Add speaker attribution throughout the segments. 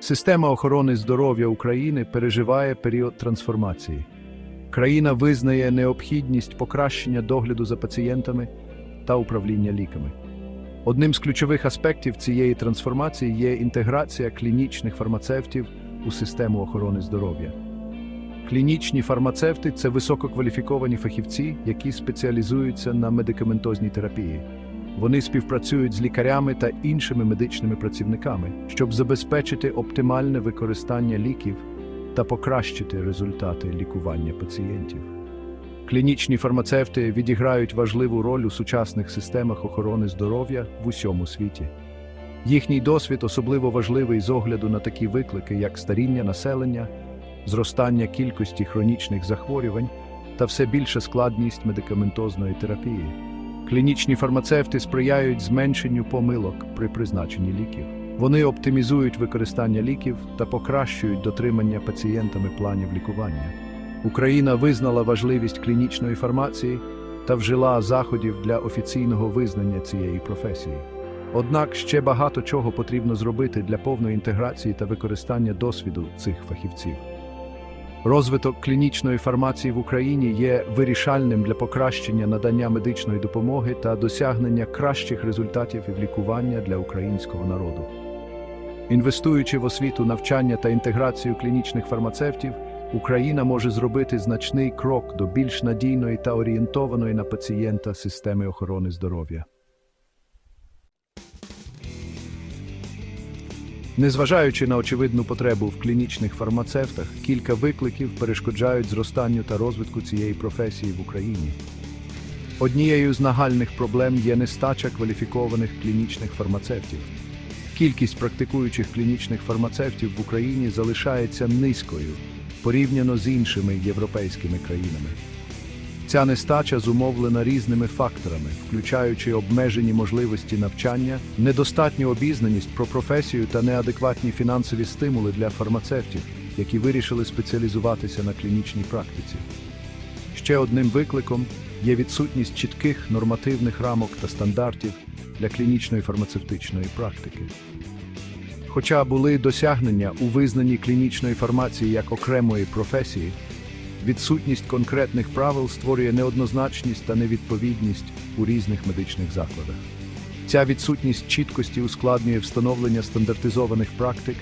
Speaker 1: Система охорони здоров'я України переживає період трансформації. Країна визнає необхідність покращення догляду за пацієнтами та управління ліками. Одним з ключових аспектів цієї трансформації є інтеграція клінічних фармацевтів у систему охорони здоров'я. Клінічні фармацевти це висококваліфіковані фахівці, які спеціалізуються на медикаментозній терапії. Вони співпрацюють з лікарями та іншими медичними працівниками, щоб забезпечити оптимальне використання ліків та покращити результати лікування пацієнтів. Клінічні фармацевти відіграють важливу роль у сучасних системах охорони здоров'я в усьому світі. Їхній досвід особливо важливий з огляду на такі виклики, як старіння населення, зростання кількості хронічних захворювань та все більша складність медикаментозної терапії. Клінічні фармацевти сприяють зменшенню помилок при призначенні ліків. Вони оптимізують використання ліків та покращують дотримання пацієнтами планів лікування. Україна визнала важливість клінічної фармації та вжила заходів для офіційного визнання цієї професії. Однак ще багато чого потрібно зробити для повної інтеграції та використання досвіду цих фахівців. Розвиток клінічної фармації в Україні є вирішальним для покращення надання медичної допомоги та досягнення кращих результатів і лікування для українського народу. Інвестуючи в освіту, навчання та інтеграцію клінічних фармацевтів, Україна може зробити значний крок до більш надійної та орієнтованої на пацієнта системи охорони здоров'я. Незважаючи на очевидну потребу в клінічних фармацевтах, кілька викликів перешкоджають зростанню та розвитку цієї професії в Україні. Однією з нагальних проблем є нестача кваліфікованих клінічних фармацевтів. Кількість практикуючих клінічних фармацевтів в Україні залишається низькою порівняно з іншими європейськими країнами. Ця нестача зумовлена різними факторами, включаючи обмежені можливості навчання, недостатню обізнаність про професію та неадекватні фінансові стимули для фармацевтів, які вирішили спеціалізуватися на клінічній практиці. Ще одним викликом є відсутність чітких нормативних рамок та стандартів для клінічної фармацевтичної практики. Хоча були досягнення у визнанні клінічної фармації як окремої професії, відсутність конкретних правил створює неоднозначність та невідповідність у різних медичних закладах. Ця відсутність чіткості ускладнює встановлення стандартизованих практик,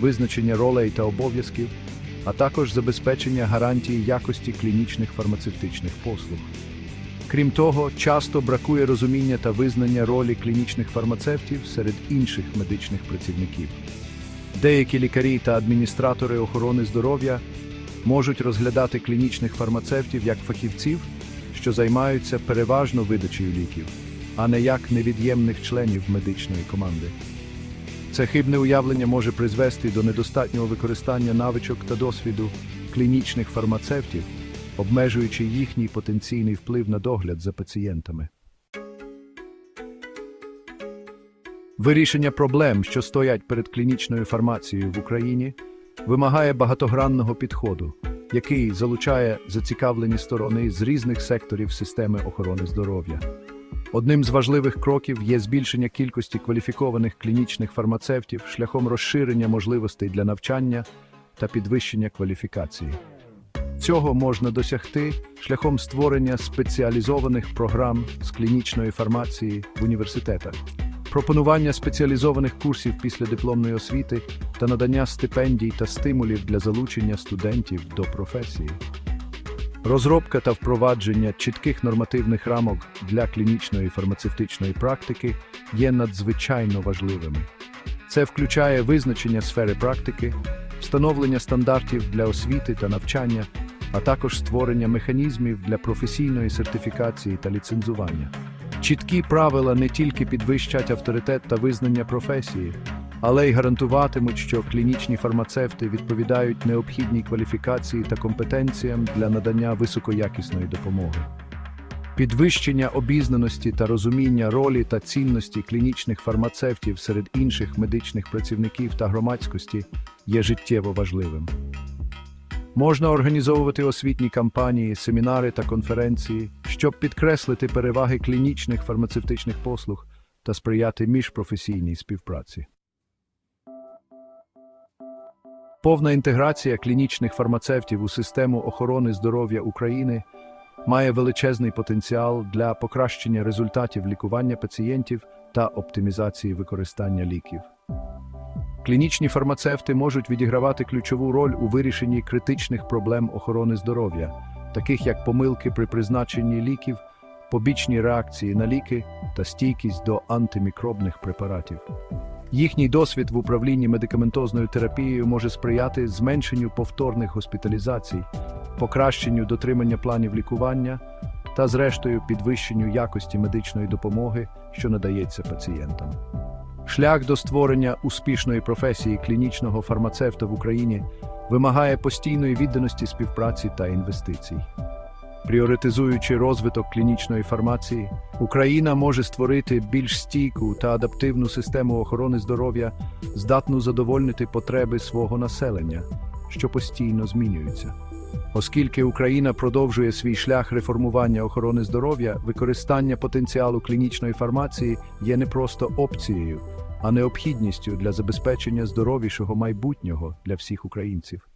Speaker 1: визначення ролей та обов'язків, а також забезпечення гарантії якості клінічних фармацевтичних послуг. Крім того, часто бракує розуміння та визнання ролі клінічних фармацевтів серед інших медичних працівників. Деякі лікарі та адміністратори охорони здоров'я можуть розглядати клінічних фармацевтів як фахівців, що займаються переважно видачею ліків, а не як невід'ємних членів медичної команди. Це хибне уявлення може призвести до недостатнього використання навичок та досвіду клінічних фармацевтів, обмежуючи їхній потенційний вплив на догляд за пацієнтами. Вирішення проблем, що стоять перед клінічною фармацією в Україні, вимагає багатогранного підходу, який залучає зацікавлені сторони з різних секторів системи охорони здоров'я. Одним з важливих кроків є збільшення кількості кваліфікованих клінічних фармацевтів шляхом розширення можливостей для навчання та підвищення кваліфікації. Цього можна досягти шляхом створення спеціалізованих програм з клінічної фармації в університетах, пропонування спеціалізованих курсів після дипломної освіти та надання стипендій та стимулів для залучення студентів до професії. Розробка та впровадження чітких нормативних рамок для клінічної фармацевтичної практики є надзвичайно важливими. Це включає визначення сфери практики, встановлення стандартів для освіти та навчання, а також створення механізмів для професійної сертифікації та ліцензування. Чіткі правила не тільки підвищать авторитет та визнання професії, але й гарантуватимуть, що клінічні фармацевти відповідають необхідній кваліфікації та компетенціям для надання високоякісної допомоги. Підвищення обізнаності та розуміння ролі та цінності клінічних фармацевтів серед інших медичних працівників та громадськості є життєво важливим. Можна організовувати освітні кампанії, семінари та конференції, щоб підкреслити переваги клінічних фармацевтичних послуг та сприяти міжпрофесійній співпраці. Повна інтеграція клінічних фармацевтів у систему охорони здоров'я України має величезний потенціал для покращення результатів лікування пацієнтів та оптимізації використання ліків. Клінічні фармацевти можуть відігравати ключову роль у вирішенні критичних проблем охорони здоров'я, таких як помилки при призначенні ліків, побічні реакції на ліки та стійкість до антимікробних препаратів. Їхній досвід в управлінні медикаментозною терапією може сприяти зменшенню повторних госпіталізацій, покращенню дотримання планів лікування та, зрештою, підвищенню якості медичної допомоги, що надається пацієнтам. Шлях до створення успішної професії клінічного фармацевта в Україні вимагає постійної відданості співпраці та інвестицій. Пріоритизуючи розвиток клінічної фармації, Україна може створити більш стійку та адаптивну систему охорони здоров'я, здатну задовольнити потреби свого населення, що постійно змінюються. Оскільки Україна продовжує свій шлях реформування охорони здоров'я, використання потенціалу клінічної фармації є не просто опцією, а необхідністю для забезпечення здоровішого майбутнього для всіх українців.